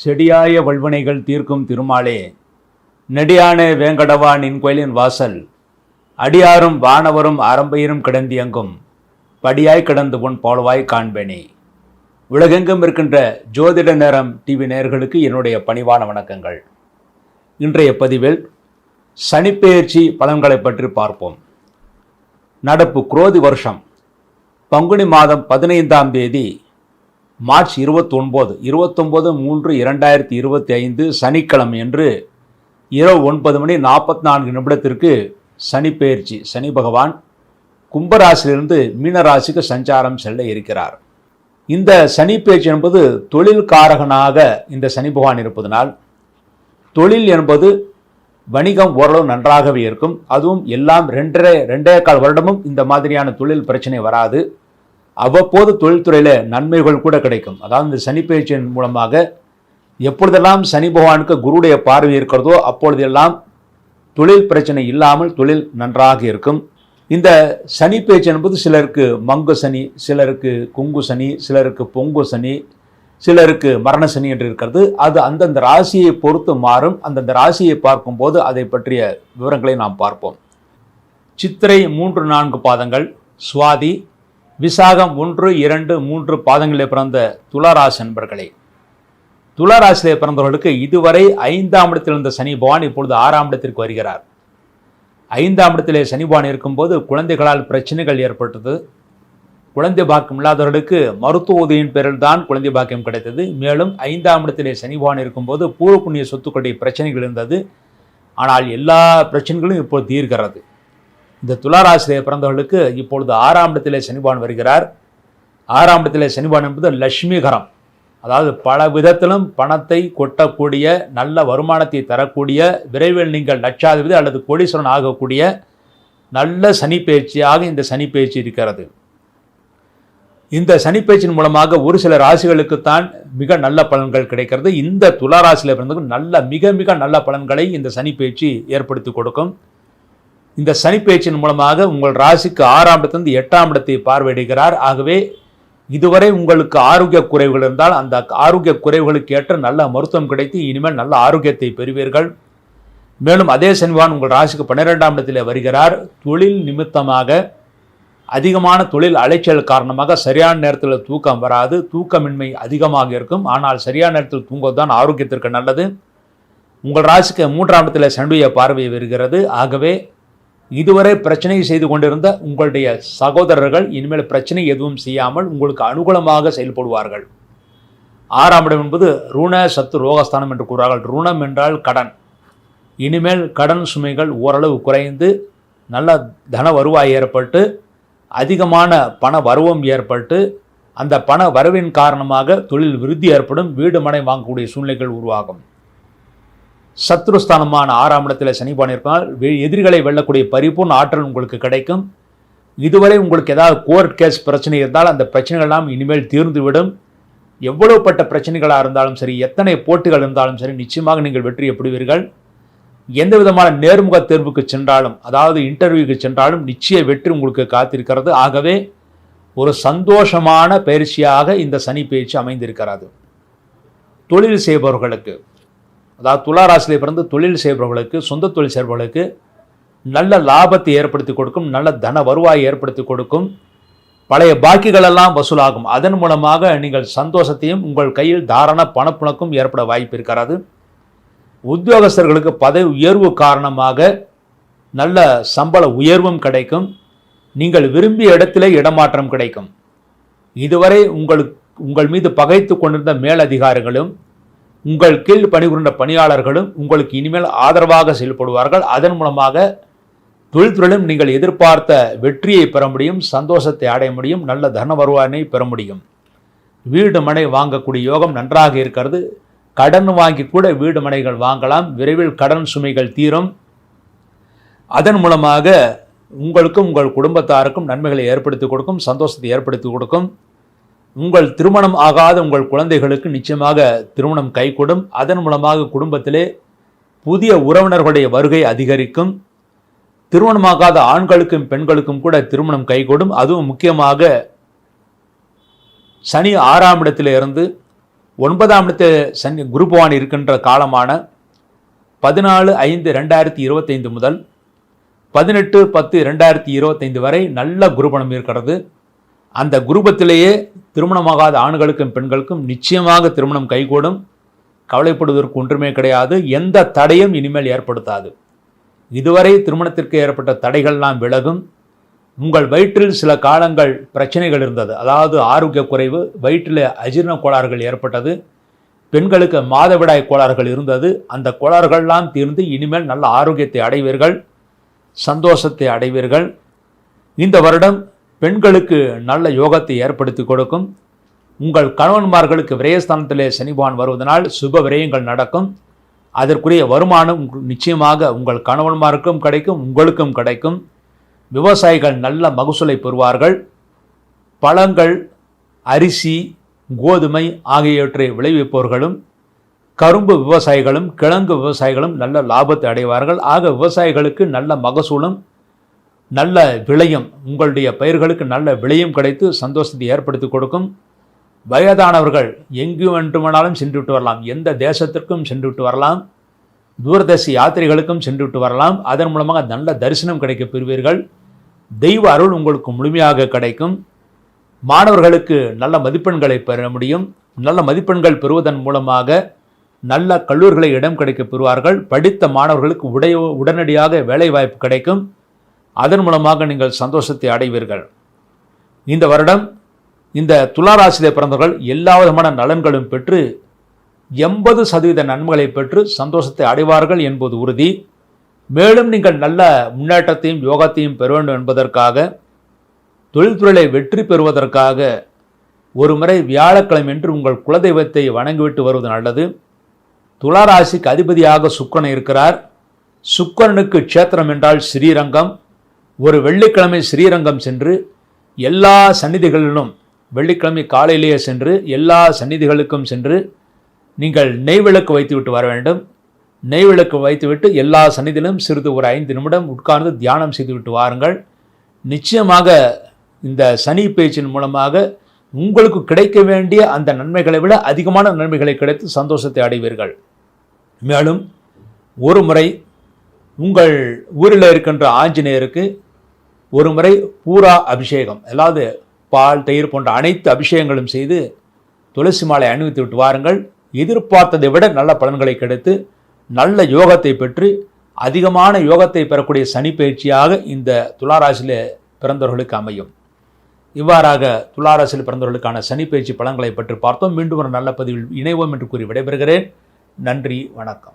செடியாய வல்வினைகள் தீர்க்கும் திருமாலே நெடியான வேங்கடவா நின் கோயிலின் வாசல் அடியாரும் வானவரும் அரம்பையரும் கிடந்தியங்கும் படியாய் கிடந்து உன் போலவாய் காண்பேனே. உலகெங்கும் இருக்கின்ற ஜோதிட நேரம் டிவி நேர்களுக்கு என்னுடைய பணிவான வணக்கங்கள். இன்றைய பதிவில் சனிப்பெயர்ச்சி பலன்களை பற்றி பார்ப்போம். நடப்பு குரோதி வருஷம் பங்குனி மாதம் பதினைந்தாம் தேதி மார்ச் இருபத்தொன்பது இருபத்தொன்பது மூன்று இரண்டாயிரத்தி இருபத்தி ஐந்து சனிக்கிழமை என்று இரவு ஒன்பது மணி நாற்பத்தி நான்கு நிமிடத்திற்கு சனி பெயர்ச்சி சனி பகவான் கும்பராசிலிருந்து மீனராசிக்கு சஞ்சாரம் செல்ல இருக்கிறார். இந்த சனி பெயர்ச்சி என்பது தொழில் காரகனாக இந்த சனி பகவான் இருப்பதனால் தொழில் என்பது வணிகம் ஓரளவு நன்றாகவே இருக்கும். அதுவும் எல்லாம் ரெண்டரை ரெண்டே கால் வருடமும் இந்த மாதிரியான தொழில் பிரச்சனை வராது. அவ்வப்போது தொழில்துறையில் நன்மைகள் கூட கிடைக்கும். அதாவது இந்த சனி பயிற்சியின் மூலமாக எப்பொழுதெல்லாம் சனி பகவானுக்கு குருடைய பார்வை இருக்கிறதோ அப்பொழுதெல்லாம் தொழில் பிரச்சனை இல்லாமல் தொழில் நன்றாக இருக்கும். இந்த சனி பேச்சு என்பது சிலருக்கு மங்கு சனி சிலருக்கு குங்கு சனி சிலருக்கு பொங்கு சனி சிலருக்கு மரண சனி என்று இருக்கிறது. அது அந்தந்த ராசியை பொறுத்து மாறும். அந்தந்த ராசியை பார்க்கும்போது அதை பற்றிய விவரங்களை நாம் பார்ப்போம். சித்திரை மூன்று நான்கு பாதங்கள் சுவாதி விசாகம் ஒன்று இரண்டு மூன்று பாதங்களில் பிறந்த துளாராசி நண்பர்களே. துளாராசியிலே பிறந்தவர்களுக்கு இதுவரை ஐந்தாம் இடத்தில் இருந்த சனி பகவான் இப்பொழுது ஆறாம் இடத்திற்கு வருகிறார். ஐந்தாம் இடத்திலே சனி பகவான் இருக்கும்போது குழந்தைகளால் பிரச்சனைகள் ஏற்பட்டது. குழந்தை பாக்கியம் இல்லாதவர்களுக்கு மருத்துவ உதவியின் பேரில் தான் குழந்தை பாக்கியம் கிடைத்தது. மேலும் ஐந்தாம் இடத்திலே சனி பகவான் இருக்கும்போது பூர்வ புண்ணிய சொத்துக்களுடைய பிரச்சனைகள் இருந்தது. ஆனால் எல்லா பிரச்சனைகளும் இப்போது தீர்கிறது. இந்த துளாராசிரியை பிறந்தவர்களுக்கு இப்பொழுது ஆறாம் இடத்திலே சனிபான் வருகிறார். ஆறாம் இடத்திலே சனிபான் என்பது லட்சுமிகரம் அதாவது பல விதத்திலும் பணத்தை கொட்டக்கூடிய நல்ல வருமானத்தை தரக்கூடிய விரைவில் நீங்கள் லட்சாதிபதி அல்லது கோடீஸ்வரன் ஆகக்கூடிய நல்ல சனி பயிற்சியாக இந்த சனி பயிற்சி இருக்கிறது. இந்த சனி பயிற்சியின் மூலமாக ஒரு சில ராசிகளுக்குத்தான் மிக நல்ல பலன்கள் கிடைக்கிறது. இந்த துளாராசியில் பிறந்தவங்க நல்ல மிக மிக நல்ல பலன்களை இந்த சனி பயிற்சி ஏற்படுத்தி கொடுக்கும். இந்த சனி மூலமாக உங்கள் ராசிக்கு ஆறாம் இடத்திலிருந்து எட்டாம் இடத்தை பார்வையிடுகிறார். ஆகவே இதுவரை உங்களுக்கு ஆரோக்கிய குறைவுகள் இருந்தால் அந்த ஆரோக்கிய குறைவுகளுக்கு ஏற்ற நல்ல மருத்துவம் கிடைத்து இனிமேல் நல்ல ஆரோக்கியத்தை பெறுவீர்கள். மேலும் அதே சனிவான் உங்கள் ராசிக்கு பன்னிரெண்டாம் இடத்திலே வருகிறார். தொழில் நிமித்தமாக அதிகமான தொழில் அலைச்சல் காரணமாக சரியான நேரத்தில் தூக்கம் வராது. தூக்கமின்மை அதிகமாக இருக்கும். ஆனால் சரியான நேரத்தில் தூங்குவது தான் ஆரோக்கியத்திற்கு நல்லது. உங்கள் ராசிக்கு மூன்றாம் இடத்தில் சண்டுய பார்வை வருகிறது. ஆகவே இதுவரை பிரச்சனை செய்து கொண்டிருந்த உங்களுடைய சகோதரர்கள் இனிமேல் பிரச்சனை எதுவும் செய்யாமல் உங்களுக்கு அனுகூலமாக செயல்படுவார்கள். ஆறாம் இடம் என்பது ருண சத்து ரோகஸ்தானம் என்று கூறுவார்கள் ருணம் என்றால் கடன். இனிமேல் கடன் சுமைகள் ஓரளவு குறைந்து நல்ல தன வருவாய் ஏற்பட்டு அதிகமான பண வருவம் ஏற்பட்டு அந்த பண வரவின் காரணமாக தொழில் விருத்தி ஏற்படும் வீடு மனை வாங்கக்கூடிய சூழ்நிலைகள் உருவாகும். சத்ருஸ்தானமான ஆறாம் இடத்தில் சனிபான் இருப்பால் எதிரிகளை வெல்லக்கூடிய பரிபூர்ண ஆற்றல் உங்களுக்கு கிடைக்கும். இதுவரை உங்களுக்கு ஏதாவது கோர்ட் கேஸ் பிரச்சனை இருந்தால் அந்த பிரச்சனைகள்லாம் இனிமேல் தீர்ந்துவிடும். எவ்வளவுப்பட்ட பிரச்சனைகளாக இருந்தாலும் சரி எத்தனை போட்டிகள் இருந்தாலும் சரி நிச்சயமாக நீங்கள் வெற்றியை பெறுவீர்கள். எந்த விதமான நேர்முக தேர்வுக்கு சென்றாலும் அதாவது இன்டர்வியூக்கு சென்றாலும் நிச்சய வெற்றி உங்களுக்கு காத்திருக்கிறது. ஆகவே ஒரு சந்தோஷமான பயிற்சியாக இந்த சனி பயிற்சி அமைந்திருக்கிறது. தொழில் செய்பவர்களுக்கு அதாவது துளாராசிலே பிறந்து தொழில் செய்பவர்களுக்கு சொந்த தொழில் செய்பவர்களுக்கு நல்ல லாபத்தை ஏற்படுத்தி கொடுக்கும் நல்ல தன வருவாயை ஏற்படுத்தி கொடுக்கும் பழைய பாக்கிகளெல்லாம் வசூலாகும். அதன் மூலமாக நீங்கள் சந்தோஷத்தையும் உங்கள் கையில் தாராள பணப்புணக்கும் ஏற்பட வாய்ப்பு இருக்கிறது. உத்தியோகஸ்தர்களுக்கு பதவி உயர்வு காரணமாக நல்ல சம்பள உயர்வும் கிடைக்கும். நீங்கள் விரும்பிய இடத்திலே இடமாற்றம் கிடைக்கும். இதுவரை உங்களுக்கு உங்கள் மீது பகைத்து கொண்டிருந்த மேலதிகாரிகளும் உங்கள் கீழ் பணிபுரிந்த பணியாளர்களும் உங்களுக்கு இனிமேல் ஆதரவாக செயல்படுவார்கள். அதன் மூலமாக தொழில்துறையிலும் நீங்கள் எதிர்பார்த்த வெற்றியை பெற முடியும் சந்தோஷத்தை அடைய முடியும் நல்ல தன வருவாயினை பெற முடியும். வீடு மனை வாங்கக்கூடிய யோகம் நன்றாக இருக்கிறது. கடன் வாங்கி கூட வீடு மனைகள் வாங்கலாம். விரைவில் கடன் சுமைகள் தீரும். அதன் மூலமாக உங்களுக்கும் உங்கள் குடும்பத்தாருக்கும் நன்மைகளை ஏற்படுத்தி கொடுக்கும் சந்தோஷத்தை ஏற்படுத்தி கொடுக்கும். உங்கள் திருமணம் ஆகாத உங்கள் குழந்தைகளுக்கு நிச்சயமாக திருமணம் கைகூடும். அதன் மூலமாக குடும்பத்திலே புதிய உறவினர்களுடைய வருகை அதிகரிக்கும். திருமணமாகாத ஆண்களுக்கும் பெண்களுக்கும் கூட திருமணம் கைகூடும். அதுவும் முக்கியமாக சனி ஆறாம் இடத்திலே இருந்து ஒன்பதாம் இடத்தில் சனி குருபவான் இருக்கின்ற காலமான பதினாலு ஐந்து ரெண்டாயிரத்தி இருபத்தைந்து முதல் பதினெட்டு பத்து ரெண்டாயிரத்தி இருபத்தைந்து வரை நல்ல குருபணம் இருக்கிறது. அந்த குருபத்திலேயே திருமணமாகாத ஆண்களுக்கும் பெண்களுக்கும் நிச்சயமாக திருமணம் கைகூடும். கவலைப்படுவதற்கு ஒன்றுமே கிடையாது. எந்த தடையும் இனிமேல் ஏற்படுத்தாது. இதுவரை திருமணத்திற்கு ஏற்பட்ட தடைகள்லாம் விலகும். உங்கள் வயிற்றில் சில காலங்கள் பிரச்சனைகள் இருந்தது. அதாவது ஆரோக்கிய குறைவு வயிற்றில் அஜீரண கோளாறுகள் ஏற்பட்டது. பெண்களுக்கு மாதவிடாய் கோளாறுகள் இருந்தது. அந்த கோளாறுகள்லாம் தீர்ந்து இனிமேல் நல்ல ஆரோக்கியத்தை அடைவீர்கள். சந்தோஷத்தை அடைவீர்கள். இந்த வருடம் பெண்களுக்கு நல்ல யோகத்தை ஏற்படுத்தி கொடுக்கும். உங்கள் கணவன்மார்களுக்கு விரயஸ்தானத்திலே சனிபான் வருவதனால் சுப விரயங்கள் நடக்கும். அதற்குரிய வருமானம் நிச்சயமாக உங்கள் கணவன்மாருக்கும் கிடைக்கும் உங்களுக்கும் கிடைக்கும். விவசாயிகள் நல்ல மகசூலை பெறுவார்கள். பழங்கள் அரிசி கோதுமை ஆகியவற்றை விளைவிப்பவர்களும் கரும்பு விவசாயிகளும் கிழங்கு விவசாயிகளும் நல்ல லாபத்தை அடைவார்கள். ஆக விவசாயிகளுக்கு நல்ல மகசூலும் நல்ல விளையும் உங்களுடைய பயிர்களுக்கு நல்ல விளையும் கிடைத்து சந்தோஷத்தை ஏற்படுத்தி கொடுக்கும். வயதானவர்கள் எங்கு வேண்டுமானாலும் சென்று விட்டு வரலாம். எந்த தேசத்திற்கும் சென்று விட்டு வரலாம். தூரதேச யாத்திரைகளுக்கும் சென்று விட்டு வரலாம். அதன் மூலமாக நல்ல தரிசனம் கிடைக்க பெறுவீர்கள். தெய்வ அருள் உங்களுக்கு முழுமையாக கிடைக்கும். மாணவர்களுக்கு நல்ல மதிப்பெண்களை பெற முடியும். நல்ல மதிப்பெண்கள் பெறுவதன் மூலமாக நல்ல கல்லூரிகளை இடம் கிடைக்க பெறுவார்கள். படித்த மாணவர்களுக்கு உடைய உடனடியாக வேலைவாய்ப்பு கிடைக்கும். அதன் மூலமாக நீங்கள் சந்தோஷத்தை அடைவீர்கள். இந்த வருடம் இந்த துளாராசிலே பிறந்தவர்கள் எல்லா விதமான நலன்களும் பெற்று எண்பது சதவீத நன்மைகளை பெற்று சந்தோஷத்தை அடைவார்கள் என்பது உறுதி. மேலும் நீங்கள் நல்ல முன்னேற்றத்தையும் யோகத்தையும் பெற வேண்டும் என்பதற்காக தொழில்துறையை வெற்றி பெறுவதற்காக ஒரு முறை என்று உங்கள் குலதெய்வத்தை வணங்கிவிட்டு வருவது நல்லது. துளாராசிக்கு அதிபதியாக சுக்கரன் இருக்கிறார். சுக்கரனுக்கு க்ஷேத்திரம் என்றால் ஸ்ரீரங்கம். ஒரு வெள்ளிக்கிழமை ஸ்ரீரங்கம் சென்று எல்லா சந்நிதிகளிலும் வெள்ளிக்கிழமை காலையிலேயே சென்று எல்லா சந்நிதிகளுக்கும் சென்று நீங்கள் நெய் விளக்கு வைத்துவிட்டு வர வேண்டும். நெய் விளக்கு வைத்துவிட்டு எல்லா சந்நிதியிலும் சிறிது ஒரு ஐந்து நிமிடம் உட்கார்ந்து தியானம் செய்துவிட்டு வாருங்கள். நிச்சயமாக இந்த சனி பேச்சின் மூலமாக உங்களுக்கு கிடைக்க வேண்டிய அந்த நன்மைகளை விட அதிகமான நன்மைகளை கிடைத்து சந்தோஷத்தை அடைவீர்கள். மேலும் ஒரு முறை உங்கள் ஊரில் இருக்கின்ற ஆஞ்சநேயருக்கு ஒரு முறை பூரா அபிஷேகம். அதாவது பால் தயிர் போன்ற அனைத்து அபிஷேகங்களும் செய்து துளசி மாலை அணிவித்து விட்டு வாருங்கள். எதிர்பார்த்ததை விட நல்ல பலன்களை கிடைத்து நல்ல யோகத்தை பெற்று அதிகமான யோகத்தை பெறக்கூடிய சனி பயிற்சியாக இந்த துளாராசியில் பிறந்தவர்களுக்கு அமையும். இவ்வாறாக துளாராசியில் பிறந்தவர்களுக்கான சனி பயிற்சி பலன்களை பற்றி பார்த்தோம். மீண்டும் ஒரு நல்ல பதிவில் இணைவோம் என்று கூறி விடைபெறுகிறேன். நன்றி வணக்கம்.